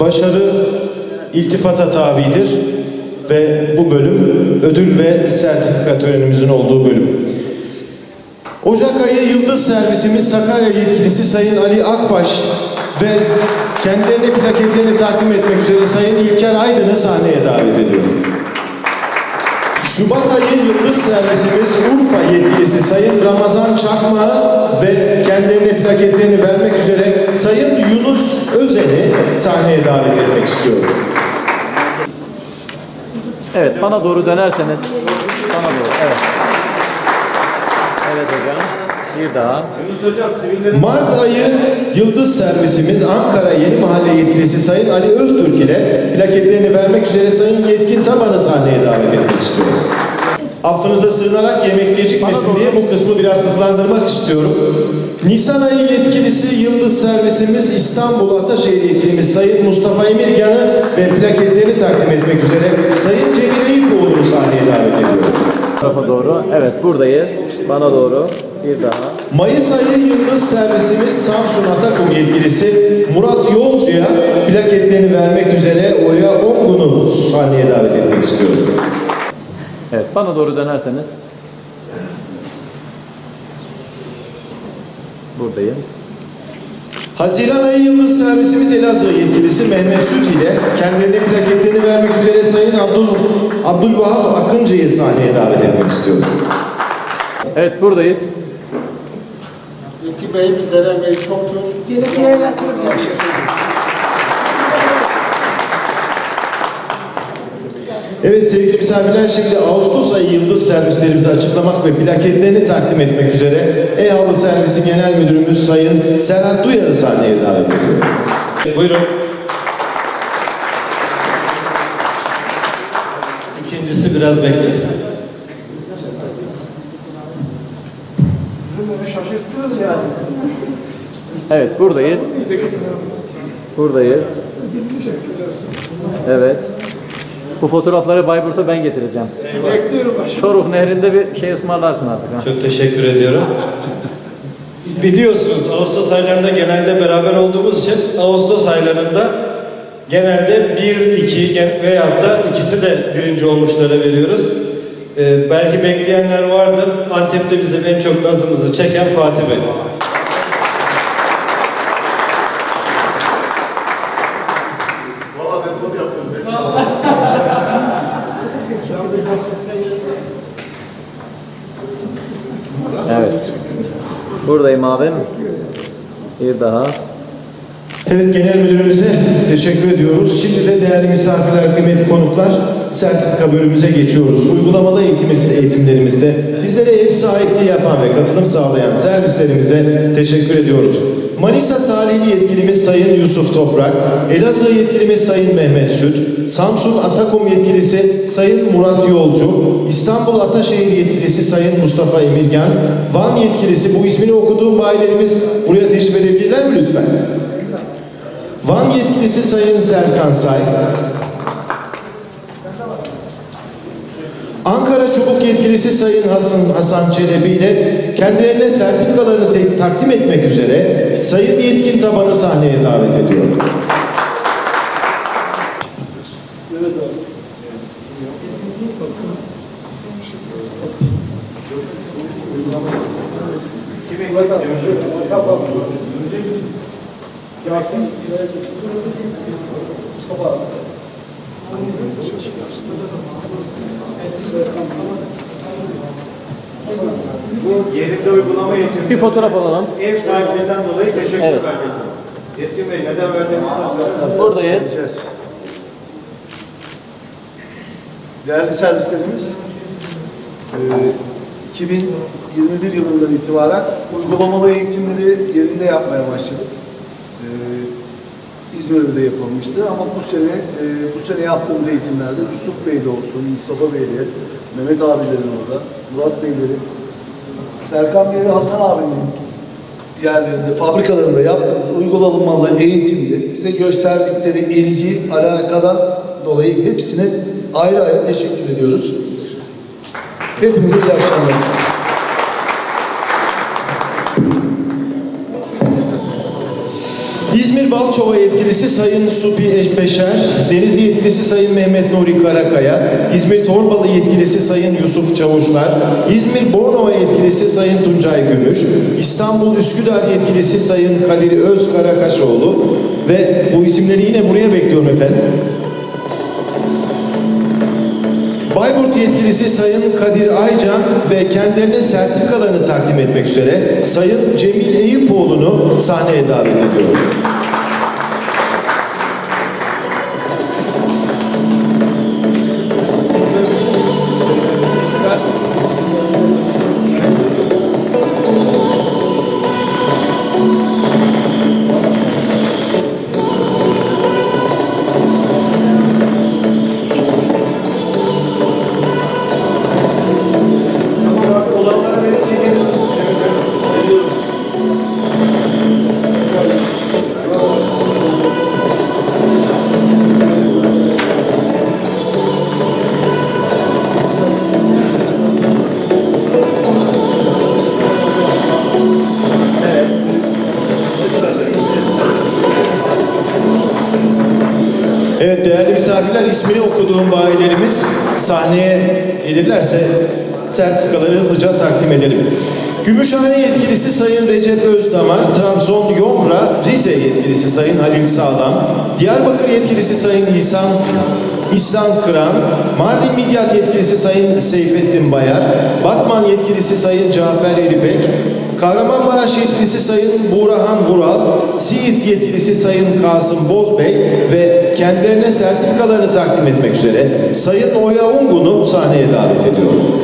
Başarı iltifata tabidir ve bu bölüm ödül ve sertifika törenimizin olduğu bölüm. Ocak ayı Yıldız Servisimiz Sakarya yetkilisi Sayın Ali Akbaş ve kendilerine plaketlerini takdim etmek üzere Sayın İlker Aydın'ı sahneye davet ediyorum. Şubat ayı Yıldız Servisimiz Urfa yetkilisi Sayın Ramazan Çakma ve kendilerine plaketlerini vermek üzere Sayın Yunus Özen'i sahneye davet etmek istiyorum. Evet, bana doğru dönerseniz. Bana doğru, evet. Evet hocam. Bir daha. Mart ayı Yıldız Servisimiz Ankara Yeni Mahalle yetkilisi Sayın Ali Öztürk ile plaketlerini vermek üzere Sayın Yetkin Taban'ı sahneye davet etmek istiyorum. Affınıza sığınarak yemek gecikmesin diye bu kısmı biraz hızlandırmak istiyorum. Nisan ayı yetkilisi Yıldız Servisimiz İstanbul Ataşehir yetkilimiz Sayın Mustafa Emirgan'ı ve plaketlerini takdim etmek üzere Sayın Cemil Eyüpoğlu'nu sahneye davet ediyorum. Tarafa doğru. Evet, buradayız. Bana doğru. Bir daha. Mayıs ayı Yıldız Servisimiz Samsun Atakum yetkilisi Murat Yolcu'ya plaketlerini vermek üzere Oya Ongun'u sahneye davet etmek istiyorum. Evet, bana doğru dönerseniz. Buradayım. Haziran ayı Yıldız Servisimiz Elazığ yetkilisi Mehmet Süt ile kendilerine plaketlerini vermek üzere Sayın Abdul, Abdülvahap Akıncı'yı sahneye davet etmek istiyorum. Evet, buradayız. İki beyimiz Eren Bey çoktur. Geleceğe yatırım Evet sevgili misafirler şimdi Ağustos ayı yıldız servislerimizi açıklamak ve plaketlerini takdim etmek üzere E-Halı Servisi Genel Müdürümüz Sayın Serhat Duyar'ı sahneye davet ediyorum. Buyurun. İkincisi biraz beklesin. Evet, buradayız. Buradayız. Evet. Bu fotoğrafları Bayburt'a ben getireceğim. Çoruh Nehri'nde bir şey ısmarlarsın artık. Ha? Çok teşekkür ediyorum. Biliyorsunuz Ağustos aylarında genelde beraber olduğumuz için Ağustos aylarında genelde 1, 2 gen- veyahut da ikisi de birinci olmuşlara veriyoruz. Ee, belki bekleyenler vardır. Antep'te bizim en çok nazımızı çeken Fatih Bey. Evet. Buradayım abim. Bir daha. Evet Genel Müdürümüze teşekkür ediyoruz. Şimdi de değerli misafirler, kıymetli konuklar sertifika bölümümüze geçiyoruz. Uygulamalı eğitimimizde, eğitimlerimizde bizlere ev sahipliği yapan ve katılım sağlayan servislerimize teşekkür ediyoruz. Manisa Salihli yetkilimiz Sayın Yusuf Toprak, Elazığ yetkilimiz Sayın Mehmet Süt, Samsun Atakum yetkilisi Sayın Murat Yolcu, İstanbul Ataşehir yetkilisi Sayın Mustafa Emirgan, Van yetkilisi bu ismini okuduğum bayilerimiz buraya teşrif edebilirler mi lütfen? Van yetkilisi Sayın Serkan Say, Ankara Çubuk yetkilisi Sayın Hasan, Hasan Çelebi ile kendilerine sertifikalarını te- takdim etmek üzere Sayın Yetkin Taban'ı sahneye davet ediyorum. Bu yerinde uygulama eğitimi Bir fotoğraf alalım. ev sahipliğinden dolayı teşekkür Evet. ederiz. Yetkin Bey neden verdiğinizi Buradayız. Gideceğiz. Değerli servislerimiz, e, 2021 yılından itibaren uygulamalı eğitimleri yerinde yapmaya başladık. E, İzmir'de de yapılmıştı ama bu sene e, bu sene yaptığımız eğitimlerde Yusuf Bey'de olsun, Mustafa Bey'de, Mehmet abilerin orada, Murat Beylerin, Serkan Bey ve Hasan abinin yerlerinde, fabrikalarında yaptığımız uygulamalı eğitimde bize gösterdikleri ilgi, alakadan dolayı hepsine ayrı ayrı teşekkür ediyoruz. Hepinize iyi akşamlar. İzmir Balçova yetkilisi Sayın Supi Eşbeşer, Denizli yetkilisi Sayın Mehmet Nuri Karakaya, İzmir Torbalı yetkilisi Sayın Yusuf Çavuşlar, İzmir Bornova yetkilisi Sayın Tuncay Gümüş, İstanbul Üsküdar yetkilisi Sayın Kadir Özkarakaşoğlu ve bu isimleri yine buraya bekliyorum efendim. Bayburt yetkilisi Sayın Kadir Aycan ve kendilerine sertifikalarını takdim etmek üzere Sayın Cemil Eyüpoğlu'nu sahneye davet ediyorum. Misafirler ismini okuduğum bayilerimiz sahneye gelirlerse sertifikaları hızlıca takdim edelim. Gümüşhane yetkilisi Sayın Recep Özdamar, Trabzon Yomra, Rize yetkilisi Sayın Halil Sağlam, Diyarbakır yetkilisi Sayın İhsan İhsan Kıran, Mardin Midyat yetkilisi Sayın Seyfettin Bayar, Batman yetkilisi Sayın Cafer Eripek, Kahramanmaraş yetkilisi Sayın Buğrahan Vural, Siirt yetkilisi Sayın Kasım Bozbey ve kendilerine sertifikalarını takdim etmek üzere Sayın Oya Ungun'u sahneye davet ediyorum.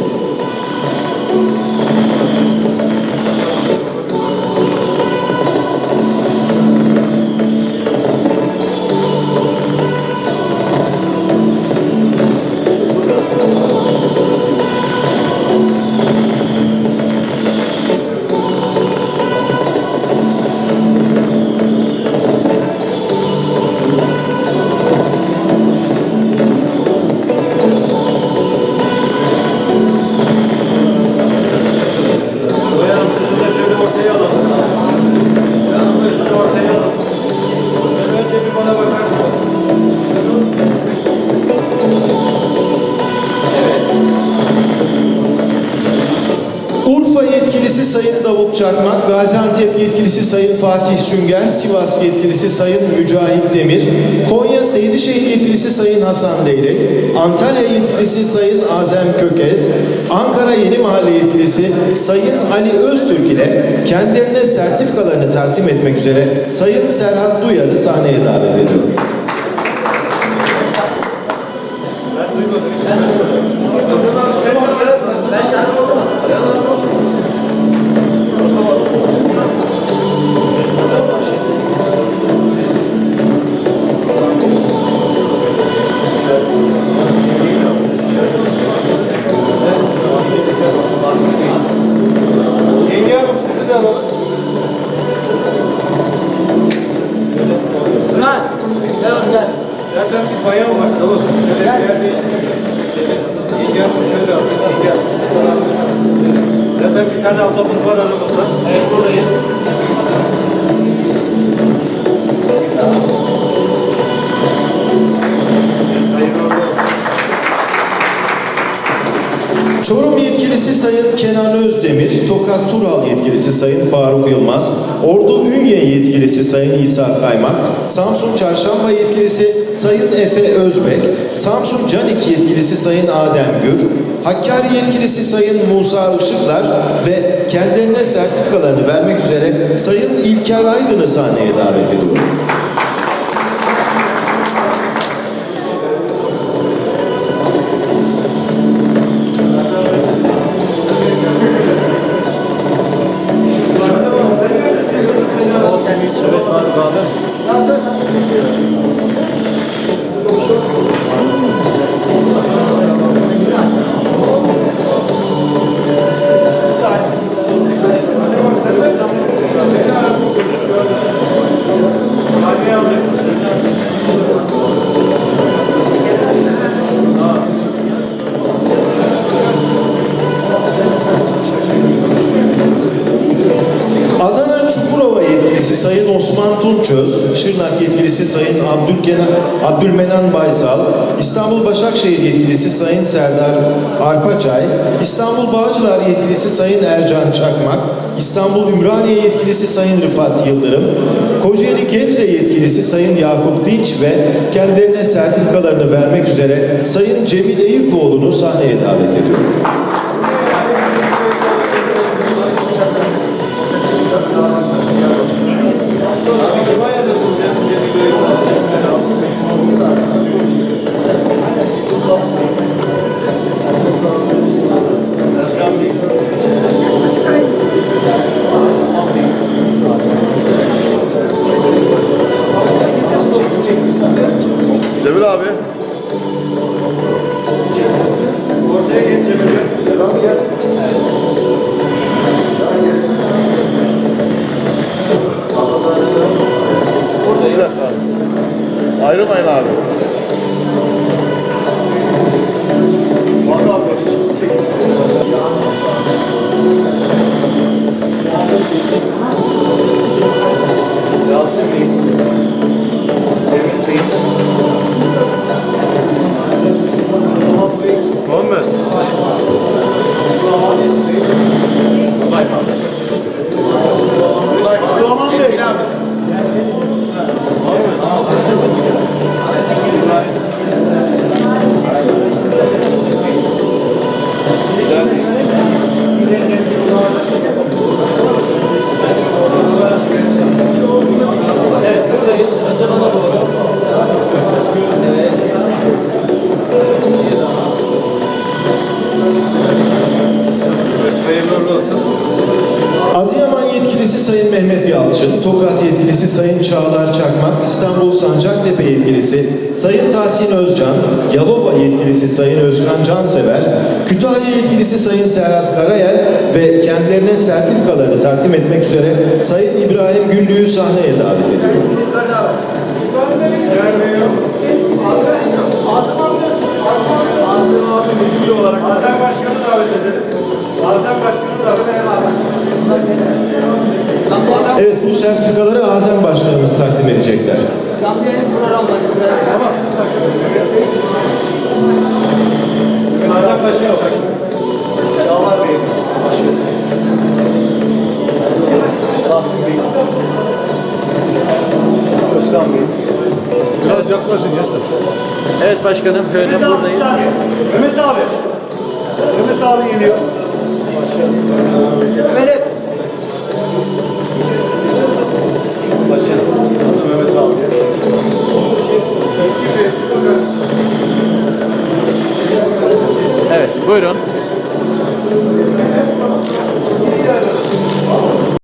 Çakmak, Gaziantep yetkilisi Sayın Fatih Sünger, Sivas yetkilisi Sayın Mücahit Demir, Konya Seydişehir yetkilisi Sayın Hasan Leyrek, Antalya yetkilisi Sayın Azem Kökez, Ankara Yeni Mahalle yetkilisi Sayın Ali Öztürk ile kendilerine sertifikalarını takdim etmek üzere Sayın Serhat Duyar'ı sahneye davet ediyorum. Tane ablamız var aramızda. Evet buradayız. Çorum yetkilisi Sayın Kenan Özdemir, Tokat Tural yetkilisi Sayın Faruk Yılmaz, Ordu Ünye yetkilisi Sayın İsa Kaymak, Samsun Çarşamba yetkilisi Sayın Efe Özbek, Samsun Canik yetkilisi Sayın Adem Gür, Hakkari yetkilisi Sayın Musa Işıklar ve kendilerine sertifikalarını vermek üzere Sayın İlker Aydın'ı sahneye davet ediyorum. Akçöz, Şırnak yetkilisi Sayın Abdülkenan, Abdülmenan Baysal, İstanbul Başakşehir yetkilisi Sayın Serdar Arpaçay, İstanbul Bağcılar yetkilisi Sayın Ercan Çakmak, İstanbul Ümraniye yetkilisi Sayın Rıfat Yıldırım, Kocaeli Gebze yetkilisi Sayın Yakup Dinç ve kendilerine sertifikalarını vermek üzere Sayın Cemil Eyüpoğlu'nu sahneye davet ediyorum. Mehmet Yalçın, Tokat yetkilisi Sayın Çağlar Çakmak, İstanbul Sancaktepe yetkilisi Sayın Tahsin Özcan, Yalova yetkilisi Sayın Özkan Cansever, Kütahya yetkilisi Sayın Serhat Karayel ve kendilerine sertifikalarını takdim etmek üzere Sayın İbrahim Güllü'yü sahneye davet ediyorum. Azem Başkanı davet edelim. Azem Başkanı davet edelim. Evet bu sertifikaları Azem Başkanımız takdim edecekler. Programları. Azem Başkanı olarak. Çağlar Bey. Başkanım. Yasin Bey. Özkan Bey. Biraz yaklaşın gençler. Evet başkanım şöyle Mehmet abi bir buradayız. saniye. Mehmet abi. Mehmet abi geliyor. Mehmet. Başkanım, adı Mehmet abi. Evet, buyurun.